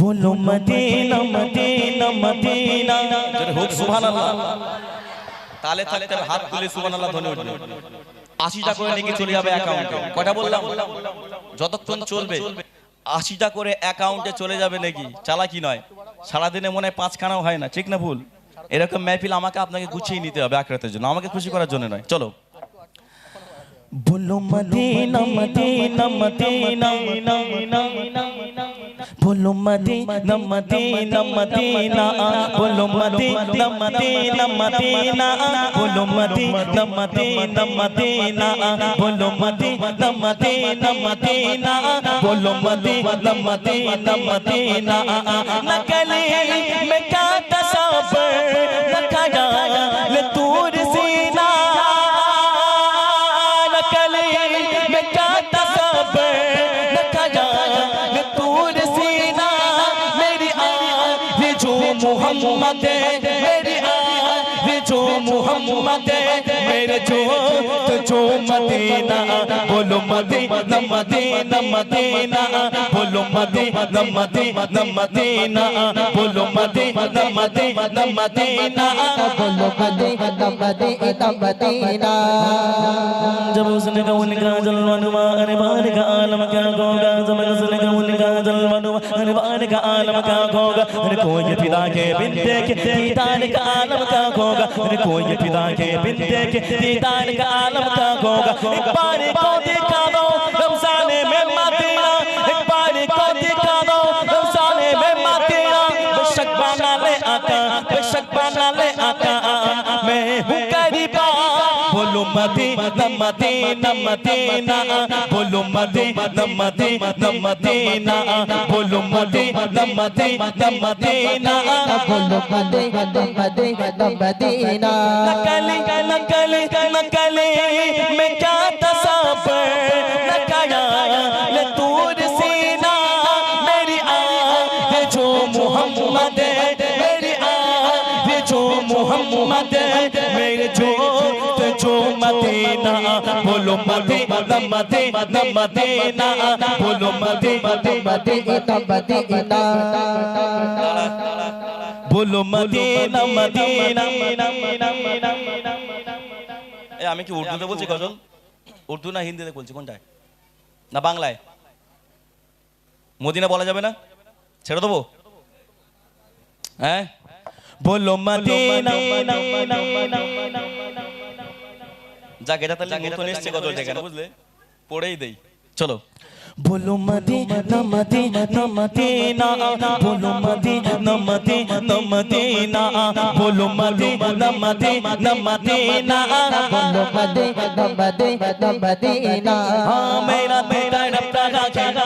বলো Medina Medina Medina. জোরে হোক সুবহানাল্লাহ। তালে তালে তালে হাত তুলে সুবহানাল্লাহ ধ্বনি উঠবে। আশিটা করে নাকি চলে যাবে অ্যাকাউন্টে কটা বললাম? যতক্ষণ চলবে আশিটা করে অ্যাকাউন্টে চলে যাবে নাকি? চালাকি নয়? সারাদিনে মনে হয় পাঁচখানাও হয় না ঠিক না ভুল? এরকম মেহফিল আমাকে আপনাকে গুছিয়ে নিতে হবে এক রাতের জন্য আমাকে খুশি করার জন্য নয়। চলো। বলো মদিনা মদিনা মদিনা। বলো মদে নমদে নমদে না বলো মদে নমদে নমদে না বলো মদে নমদে নমদে না বলো মদে নমদে নমদে না বলো মদে নমদে নমদে না নকলে محمد میری آج جو محمد میرے جو جو مدینہ بولو مدینہ مدینہ مدینہ بولو مدینہ مدینہ مدینہ بولو مدینہ مدینہ مدینہ بولو مدینہ مدینہ مدینہ جب اس نے کہا ان کا جلوہ نما ان بار کا के बिंदे के दीदान का आलम का होगा कोई पिता के बिंदे के दीदान का आलम का होगा एक बार को दिखा दो, रमज़ान में मदीना एक बार को दिखा दो, रमज़ान में मदीना बेशक बना ले आका, बेशक बना ले आका। बोलो मदे नमदे नमदे ना बोलो मदे नमदे नमदे ना बोलो मदे नमदे नमदे ना बोलो मदे नमदे नमदे ना नकले नकले नकले मैं क्या না বলো মদে মদে মদে না বলো মদে মদে মদে মদে না বলো মদে না মদে আমি কি উর্দুতে বলছি গজল উর্দু না হিন্দিতে বলছি কোনটায় না বাংলায় মদিনা বলা যাবে না ছেড়ে দেবো হ্যাঁ বলো মদিনা যাক এটা তাহলে নতুন এসছে গজল দেখেন। বুঝলে? পড়েই দেই। চলো। বলো মদে নমদে নমদে না বলো মদে নমদে নমদে না বলো মদে নমদে নমদে না বলো মদে নমদে নমদে না। হ্যাঁ, মেরা মেরা রপ্তা রাখা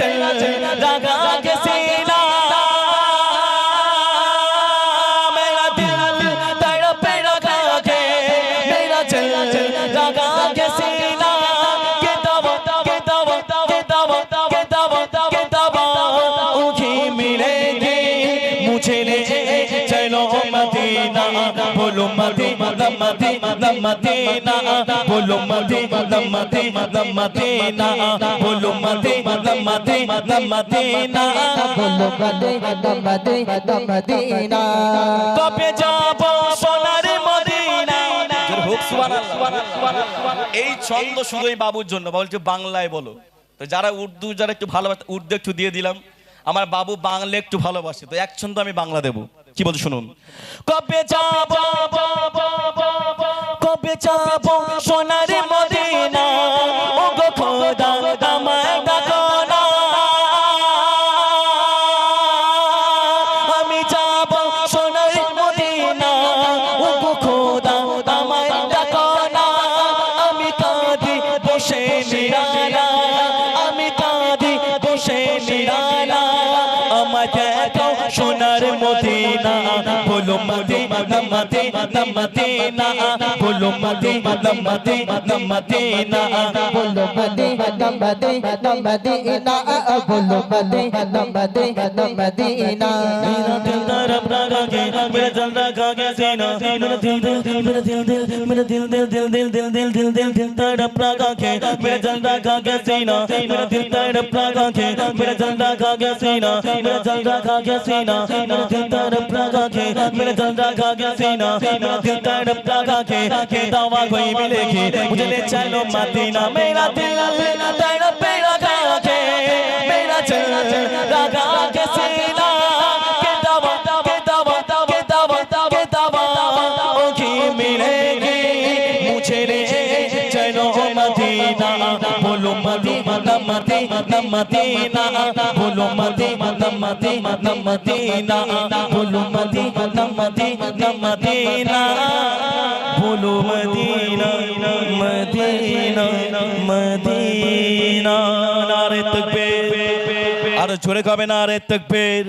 চেনা চেনা রাগা বলো বলো বলো যাব এই ছন্দ শুধু এই বাবুর জন্য। বলছে বাংলায় বলো। তো যারা উর্দু যারা একটু ভালোবাসে উর্দু একটু দিয়ে দিলাম। আমার বাবু বাংলা একটু ভালোবাসে। তো এক ছন্দ আমি বাংলা দেব। কি বলছো শুনুন? কবে যাব চাবো সোনার दम दे दम देना बोलो मदे दम दे दम देना बोलो मदे दम दे दम देना बोलो मदे दम दे दम देना मेरा दिल नरम रंगे मेरा रखा के सीना मेरा दिल दिल मेरा दिल दिल मेरा दिल दिल दिल दिल दिल दिल दिल दिल दिल तरफ़ रखा के मेरा रखा के सीना मेरा दिल तरफ़ रखा के मेरा रखा के सीना मेरा दिल रखा के सीना मेरा दिल तरफ़ रखा के मेरा रखा के सीना मेरा दिल तरफ़ रखा के के दावा कोई मुझे ले चलो मदीना मेरा दिल রে, চলো মদিনা, বলো মদিনা মদিনা মদিনা, বলো মদিনা মদিনা মদিনা, বলো মদিনা মদিনা মদিনা, বলো মদিনা মদিনা মদিনা, নারে তকবীর। আর জোরে কবে নারে তকবীর?